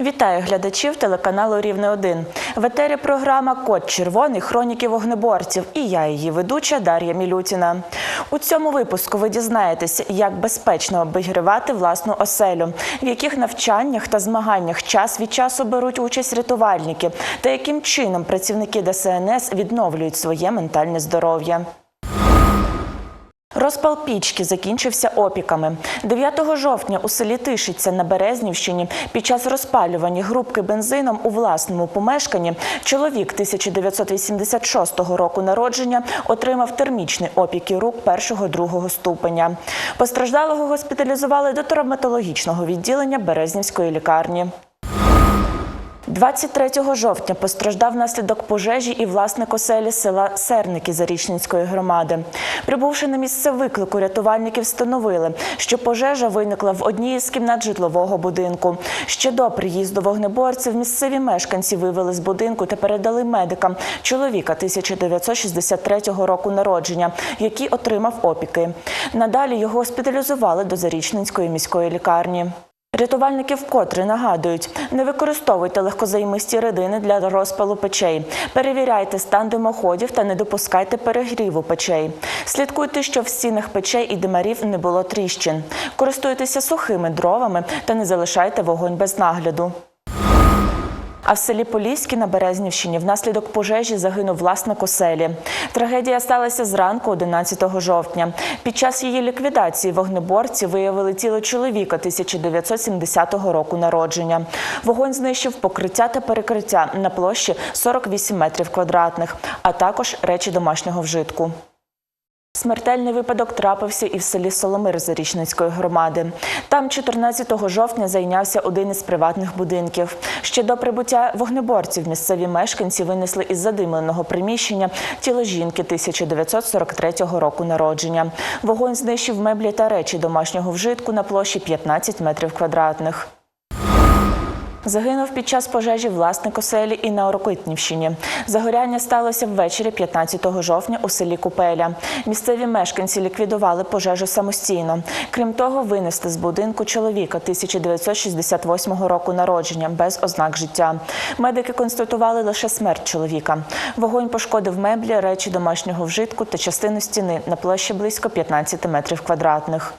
Вітаю глядачів телеканалу Рівне 1 В етері програма Код червоний хроніки вогнеборців. І я, її ведуча Дар'я Мілютіна. У цьому випуску ви дізнаєтесь, як безпечно обігрівати власну оселю, в яких навчаннях та змаганнях час від часу беруть участь рятувальники, та яким чином працівники ДСНС відновлюють своє ментальне здоров'я. Розпал пічки закінчився опіками. 9 жовтня у селі Тишиця на Березнівщині під час розпалювання грубки бензином у власному помешканні чоловік 1986 року народження отримав термічний опіки рук першого-другого ступеня. Постраждалого госпіталізували до травматологічного відділення Березнівської лікарні. 23 жовтня постраждав внаслідок пожежі і власник оселі села Серники Зарічненської громади. Прибувши на місце виклику, рятувальники встановили, що пожежа виникла в одній із кімнат житлового будинку. Ще до приїзду вогнеборців місцеві мешканці вивели з будинку та передали медикам чоловіка 1963 року народження, який отримав опіки. Надалі його госпіталізували до Зарічненської міської лікарні. Рятувальники вкотре нагадують, не використовуйте легкозаймисті рідини для розпалу печей. Перевіряйте стан димоходів та не допускайте перегріву печей. Слідкуйте, щоб в стінах печей і димарів не було тріщин. Користуйтеся сухими дровами та не залишайте вогонь без нагляду. А в селі Поліське на Березнівщині внаслідок пожежі загинув власник оселі. Трагедія сталася зранку 11 жовтня. Під час її ліквідації вогнеборці виявили тіло чоловіка 1970 року народження. Вогонь знищив покриття та перекриття на площі 48 метрів квадратних, а також речі домашнього вжитку. Смертельний випадок трапився і в селі Соломир Зарічненської громади. Там 14 жовтня зайнявся один із приватних будинків. Ще до прибуття вогнеборців місцеві мешканці винесли із задимленого приміщення тіло жінки 1943 року народження. Вогонь знищив меблі та речі домашнього вжитку на площі 15 метрів квадратних. Загинув під час пожежі власник оселі і на Орокитнівщині. Загоряння сталося ввечері 15 жовтня у селі Купеля. Місцеві мешканці ліквідували пожежу самостійно. Крім того, винесли з будинку чоловіка 1968 року народження без ознак життя. Медики констатували лише смерть чоловіка. Вогонь пошкодив меблі, речі домашнього вжитку та частину стіни на площі близько 15 метрів квадратних.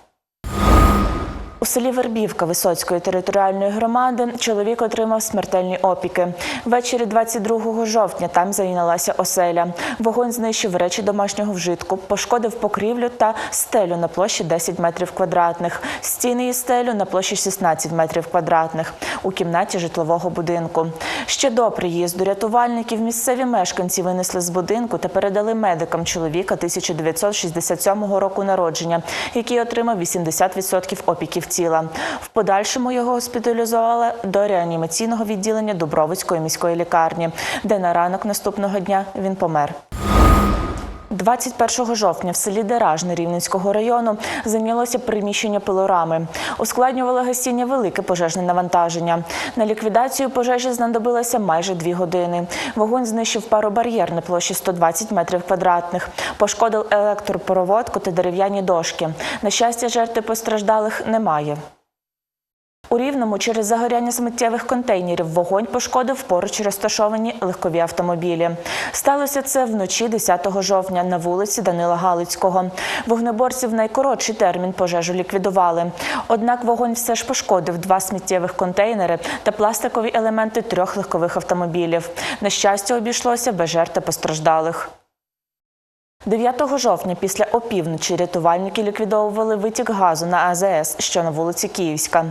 У селі Вербівка Висоцької територіальної громади чоловік отримав смертельні опіки. Ввечері 22 жовтня там зайнялася оселя. Вогонь знищив речі домашнього вжитку, пошкодив покрівлю та стелю на площі 10 метрів квадратних, стіни і стелю на площі 16 метрів квадратних у кімнаті житлового будинку. Ще до приїзду рятувальників місцеві мешканці винесли з будинку та передали медикам чоловіка 1967 року народження, який отримав 80% опіків тіла. В подальшому його госпіталізували до реанімаційного відділення Дубровицької міської лікарні, де на ранок наступного дня він помер. 21 жовтня в селі Деражне Рівненського району зайнялося приміщення пилорами. Ускладнювало гасіння велике пожежне навантаження. На ліквідацію пожежі знадобилося майже дві години. Вогонь знищив паробар'єр на площі 120 метрів квадратних, пошкодив електропроводку та дерев'яні дошки. На щастя, жертви постраждалих немає. У Рівному через загоряння сміттєвих контейнерів вогонь пошкодив поруч розташовані легкові автомобілі. Сталося це вночі 10 жовтня на вулиці Данила Галицького. Вогнеборці в найкоротший термін пожежу ліквідували. Однак вогонь все ж пошкодив два сміттєвих контейнери та пластикові елементи трьох легкових автомобілів. На щастя, обійшлося без жертв постраждалих. 9 жовтня після опівночі рятувальники ліквідовували витік газу на АЗС, що на вулиці Київська.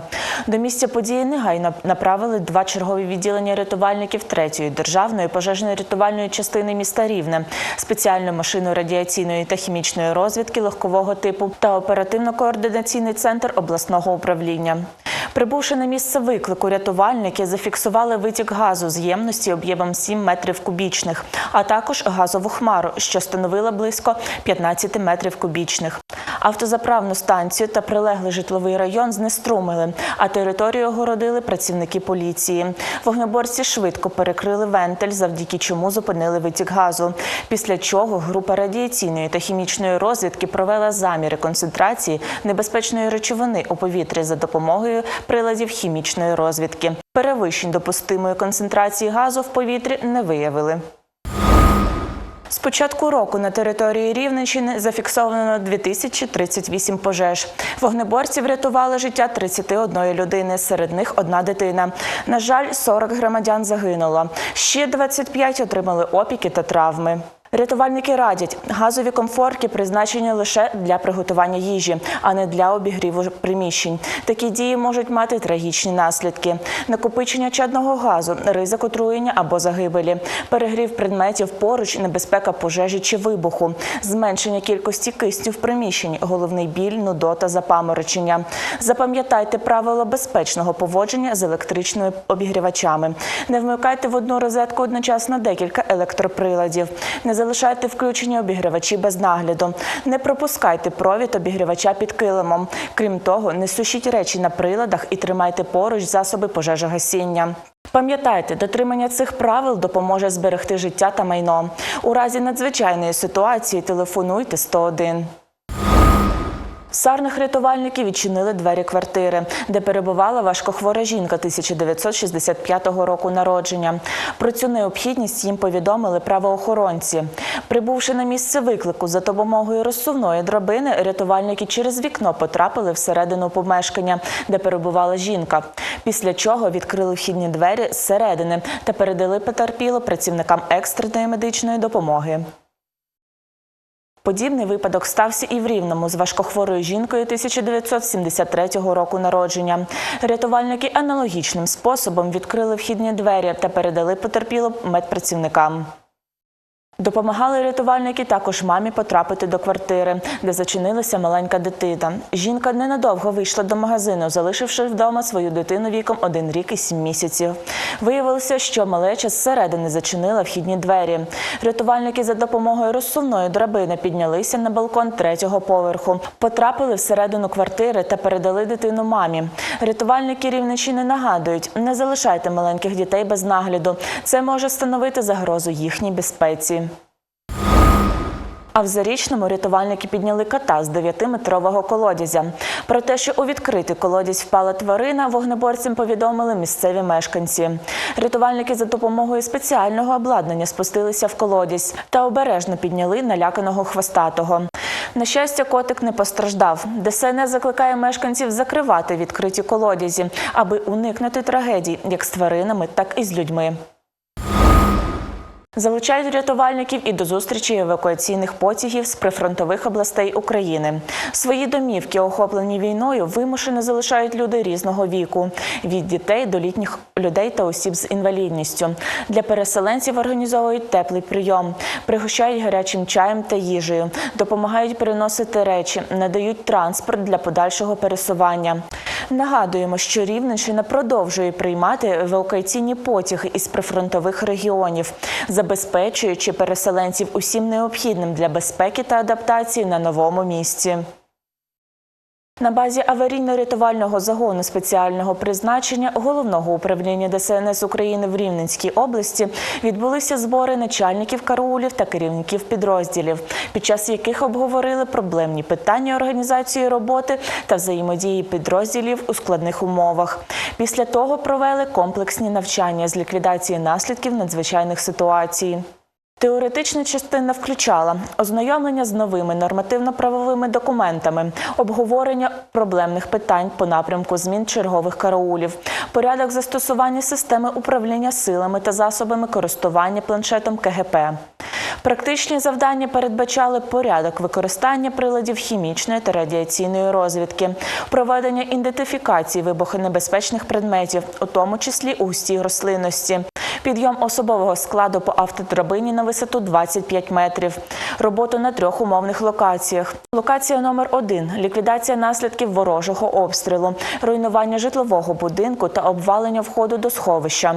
До місця події негайно направили два чергові відділення рятувальників 3-ї державної пожежно-рятувальної частини міста Рівне, спеціальну машину радіаційної та хімічної розвідки легкового типу та оперативно-координаційний центр обласного управління. Прибувши на місце виклику, рятувальники зафіксували витік газу з ємності об'ємом 7 метрів кубічних, а також газову хмару, що становила близько 15 метрів кубічних. Автозаправну станцію та прилеглий житловий район знеструмили, а територію огородили працівники поліції. Вогнеборці швидко перекрили вентиль, завдяки чому зупинили витік газу. Після чого група радіаційної та хімічної розвідки провела заміри концентрації небезпечної речовини у повітрі за допомогою приладів хімічної розвідки. Перевищень допустимої концентрації газу в повітрі не виявили. Початку року на території Рівненщини зафіксовано 2038 пожеж. Вогнеборці врятували життя 31 людини, серед них одна дитина. На жаль, 40 громадян загинуло. Ще 25 отримали опіки та травми. Рятувальники радять, газові комфорки призначені лише для приготування їжі, а не для обігріву приміщень. Такі дії можуть мати трагічні наслідки: накопичення чадного газу, ризик отруєння або загибелі, перегрів предметів поруч, небезпека пожежі чи вибуху, зменшення кількості кисню в приміщенні, головний біль, нудота, запаморочення. Запам'ятайте правила безпечного поводження з електричними обігрівачами. Не вмикайте в одну розетку одночасно декілька електроприладів. Не залишайте включені обігрівачі без нагляду. Не пропускайте провід обігрівача під килимом. Крім того, не сушіть речі на приладах і тримайте поруч засоби пожежогасіння. Пам'ятайте, дотримання цих правил допоможе зберегти життя та майно. У разі надзвичайної ситуації телефонуйте 101. Сарних рятувальники відчинили двері квартири, де перебувала важкохвора жінка 1965 року народження. Про цю необхідність їм повідомили правоохоронці. Прибувши на місце виклику за допомогою розсувної драбини, рятувальники через вікно потрапили всередину помешкання, де перебувала жінка. Після чого відкрили вхідні двері зсередини та передали потерпіло працівникам екстреної медичної допомоги. Подібний випадок стався і в Рівному з важкохворою жінкою 1973 року народження. Рятувальники аналогічним способом відкрили вхідні двері та передали потерпіло медпрацівникам. Допомагали рятувальники також мамі потрапити до квартири, де зачинилася маленька дитина. Жінка ненадовго вийшла до магазину, залишивши вдома свою дитину віком 1 рік і 7 місяців. Виявилося, що малеча зсередини зачинила вхідні двері. Рятувальники за допомогою розсувної драбини піднялися на балкон третього поверху, потрапили всередину квартири та передали дитину мамі. Рятувальники Рівненщини нагадують, не залишайте маленьких дітей без нагляду. Це може становити загрозу їхній безпеці. А в зарічному рятувальники підняли кота з 9-метрового колодязя. Про те, що у відкритий колодязь впала тварина, вогнеборцям повідомили місцеві мешканці. Рятувальники за допомогою спеціального обладнання спустилися в колодязь та обережно підняли наляканого хвостатого. На щастя, котик не постраждав. ДСНС закликає мешканців закривати відкриті колодязі, аби уникнути трагедій як з тваринами, так і з людьми. Залучають рятувальників і до зустрічі евакуаційних потягів з прифронтових областей України. Свої домівки, охоплені війною, вимушено залишають люди різного віку від дітей до літніх людей та осіб з інвалідністю. Для переселенців організовують теплий прийом, пригощають гарячим чаєм та їжею, допомагають переносити речі, надають транспорт для подальшого пересування. Нагадуємо, що Рівненщина продовжує приймати евакуаційні потяги із прифронтових регіонів, забезпечуючи переселенців усім необхідним для безпеки та адаптації на новому місці. На базі аварійно-рятувального загону спеціального призначення головного управління ДСНС України в Рівненській області відбулися збори начальників караулів та керівників підрозділів, під час яких обговорили проблемні питання організації роботи та взаємодії підрозділів у складних умовах. Після того провели комплексні навчання з ліквідації наслідків надзвичайних ситуацій. Теоретична частина включала ознайомлення з новими нормативно-правовими документами, обговорення проблемних питань по напрямку змін чергових караулів, порядок застосування системи управління силами та засобами користування планшетом КГП. Практичні завдання передбачали порядок використання приладів хімічної та радіаційної розвідки, проведення ідентифікації вибухонебезпечних предметів, у тому числі у густій рослинності, підйом особового складу по автодрабині на висоту 25 метрів, роботу на трьох умовних локаціях. Локація номер 1 ліквідація наслідків ворожого обстрілу, руйнування житлового будинку та обвалення входу до сховища.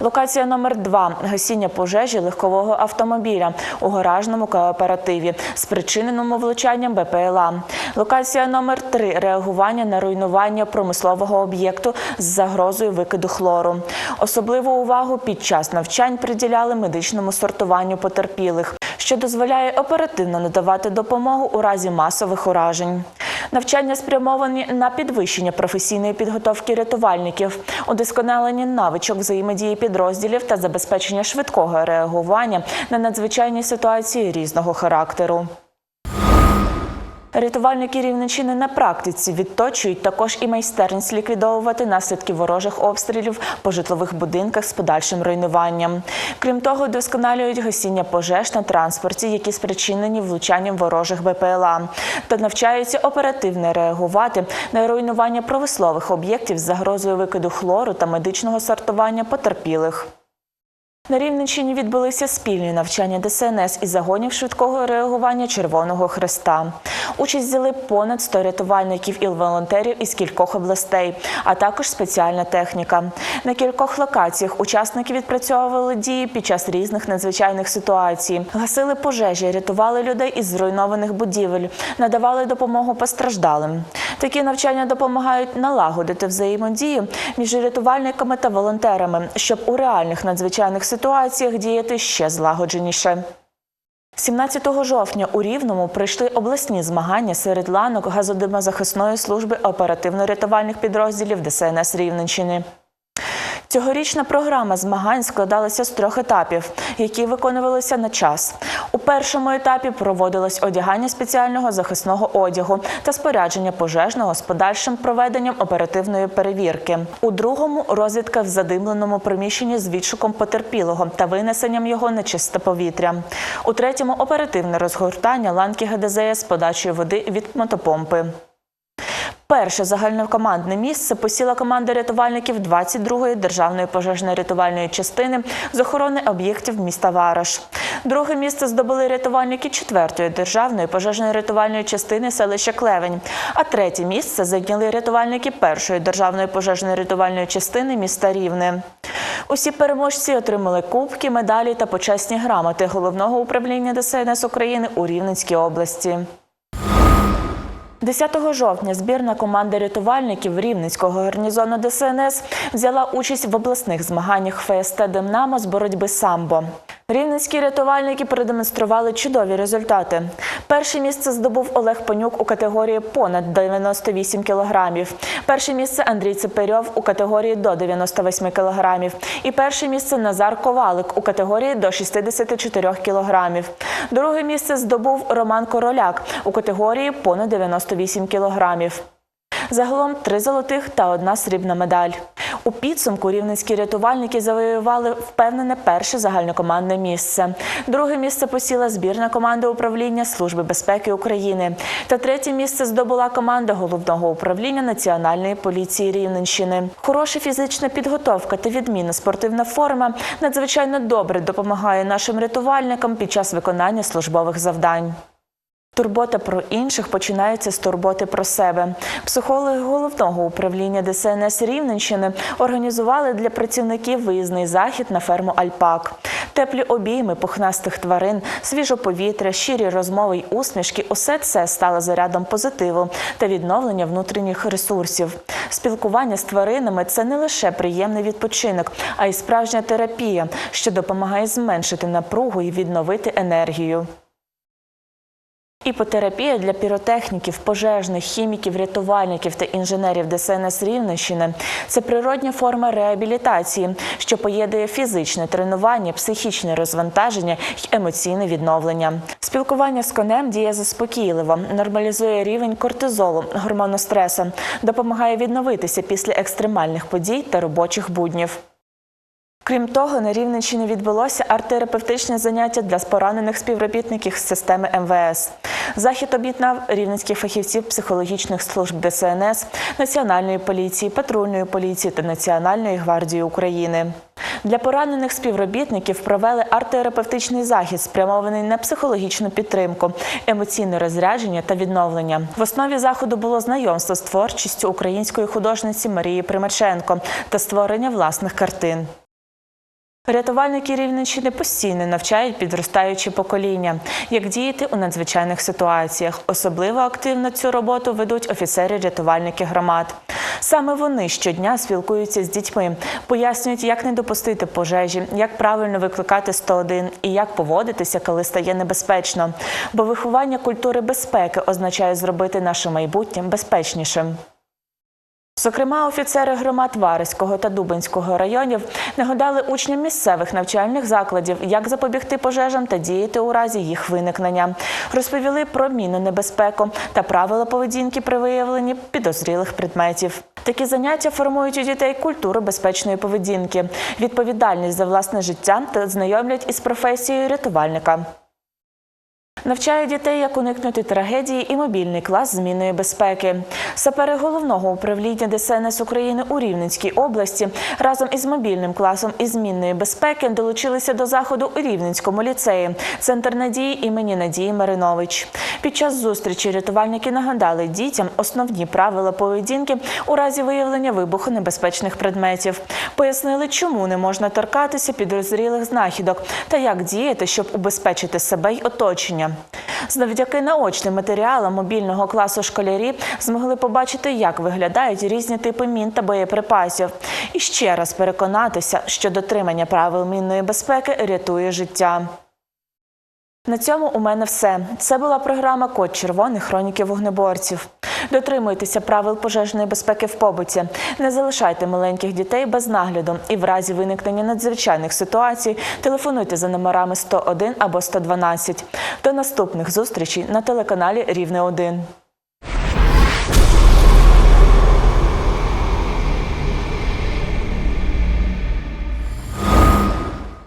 Локація номер 2 гасіння пожежі легкового автомобіля у гаражному кооперативі, спричиненому влучанням БПЛА. Локація номер 3 реагування на руйнування промислового об'єкту з загрозою викиду хлору. Особливу увагу під час навчань приділяли медичному сортуванню потерпілих, що дозволяє оперативно надавати допомогу у разі масових уражень. Навчання спрямовані на підвищення професійної підготовки рятувальників, удосконалення навичок взаємодії підрозділів та забезпечення швидкого реагування на надзвичайні ситуації різного характеру. Рятувальники Рівненщини на практиці відточують також і майстерність ліквідовувати наслідки ворожих обстрілів по житлових будинках з подальшим руйнуванням. Крім того, досконалюють гасіння пожеж на транспорті, які спричинені влучанням ворожих БПЛА, та навчаються оперативно реагувати на руйнування промислових об'єктів з загрозою викиду хлору та медичного сортування потерпілих. На Рівненщині відбулися спільні навчання ДСНС і загонів швидкого реагування Червоного Хреста. Участь взяли понад 100 рятувальників і волонтерів із кількох областей, а також спеціальна техніка. На кількох локаціях учасники відпрацьовували дії під час різних надзвичайних ситуацій, гасили пожежі, рятували людей із зруйнованих будівель, надавали допомогу постраждалим. Такі навчання допомагають налагодити взаємодію між рятувальниками та волонтерами, щоб у реальних надзвичайних ситуаціях діяти ще злагодженіше. 17 жовтня у Рівному прийшли обласні змагання серед ланок газодимозахисної служби оперативно-рятувальних підрозділів ДСНС Рівненщини. Цьогорічна програма змагань складалася з трьох етапів, які виконувалися на час. У першому етапі проводилось одягання спеціального захисного одягу та спорядження пожежного з подальшим проведенням оперативної перевірки. У другому розвідка в задимленому приміщенні з відшуком потерпілого та винесенням його на чисте повітря. У третьому оперативне розгортання ланки ГДЗС з подачею води від мотопомпи. Перше загальнокомандне місце посіла команда рятувальників 22-ї державної пожежно-рятувальної частини з охорони об'єктів міста Вараш. Друге місце здобули рятувальники 4-ї державної пожежно-рятувальної частини селища Клевень. А третє місце зайняли рятувальники першої державної пожежно-рятувальної частини міста Рівне. Усі переможці отримали кубки, медалі та почесні грамоти головного управління ДСНС України у Рівненській області. 10 жовтня збірна команда рятувальників Рівненського гарнізону ДСНС взяла участь в обласних змаганнях ФСТ Демнамо з боротьби самбо. Рівненські рятувальники продемонстрували чудові результати. Перше місце здобув Олег Панюк у категорії понад 98 кілограмів. Перше місце Андрій Цепирьов у категорії до 98 кілограмів. І перше місце Назар Ковалик у категорії до 64 кілограмів. Друге місце здобув Роман Короляк у категорії понад 98 кілограмів. Загалом три золотих та одна срібна медаль. У підсумку рівненські рятувальники завоювали впевнене перше загальнокомандне місце. Друге місце посіла збірна команда управління Служби безпеки України. Та третє місце здобула команда головного управління Національної поліції Рівненщини. Хороша фізична підготовка та відмінна спортивна форма надзвичайно добре допомагає нашим рятувальникам під час виконання службових завдань. Турбота про інших починається з турботи про себе. Психологи головного управління ДСНС Рівненщини організували для працівників виїзний захід на ферму Альпак. Теплі обійми пухнастих тварин, свіже повітря, щирі розмови й усмішки усе це стало зарядом позитиву та відновлення внутрішніх ресурсів. Спілкування з тваринами це не лише приємний відпочинок, а й справжня терапія, що допомагає зменшити напругу і відновити енергію. Іпотерапія для піротехніків, пожежних, хіміків, рятувальників та інженерів ДСНС Рівненщини це природня форма реабілітації, що поєднує фізичне тренування, психічне розвантаження й емоційне відновлення. Спілкування з конем діє заспокійливо, нормалізує рівень кортизолу, гормону стресу, допомагає відновитися після екстремальних подій та робочих буднів. Крім того, на Рівненщині відбулося арт-терапевтичне заняття для поранених співробітників системи МВС. Захід об'єднав рівненських фахівців психологічних служб ДСНС, Національної поліції, патрульної поліції та Національної гвардії України. Для поранених співробітників провели арт-терапевтичний захід, спрямований на психологічну підтримку, емоційне розрядження та відновлення. В основі заходу було знайомство з творчістю української художниці Марії Примаченко та створення власних картин. Рятувальники Рівненщини постійно навчають підростаючі покоління, як діяти у надзвичайних ситуаціях. Особливо активно цю роботу ведуть офіцери-рятувальники громад. Саме вони щодня спілкуються з дітьми, пояснюють, як не допустити пожежі, як правильно викликати 101 і як поводитися, коли стає небезпечно. Бо виховання культури безпеки означає зробити наше майбутнє безпечнішим. Зокрема, офіцери громад Вариського та Дубинського районів нагадали учням місцевих навчальних закладів, як запобігти пожежам та діяти у разі їх виникнення. Розповіли про мінну небезпеку та правила поведінки при виявленні підозрілих предметів. Такі заняття формують у дітей культуру безпечної поведінки, відповідальність за власне життя та знайомлять із професією рятувальника. Навчають дітей, як уникнути трагедії і мобільний клас змінної безпеки. Сапери головного управління ДСНС України у Рівненській області разом із мобільним класом із змінної безпеки долучилися до заходу у Рівненському ліцеї, центр надії імені Надії Маринович. Під час зустрічі рятувальники нагадали дітям основні правила поведінки у разі виявлення вибухонебезпечних предметів. Пояснили, чому не можна торкатися підозрілих знахідок та як діяти, щоб убезпечити себе й оточення. Завдяки наочним матеріалам мобільного класу школярі змогли побачити, як виглядають різні типи мін та боєприпасів, і ще раз переконатися, що дотримання правил мінної безпеки рятує життя. На цьому у мене все. Це була програма Код червоних хроніки вогнеборців. Дотримуйтеся правил пожежної безпеки в побуті. Не залишайте маленьких дітей без нагляду і в разі виникнення надзвичайних ситуацій телефонуйте за номерами 101 або 112. До наступних зустрічей на телеканалі Рівне 1.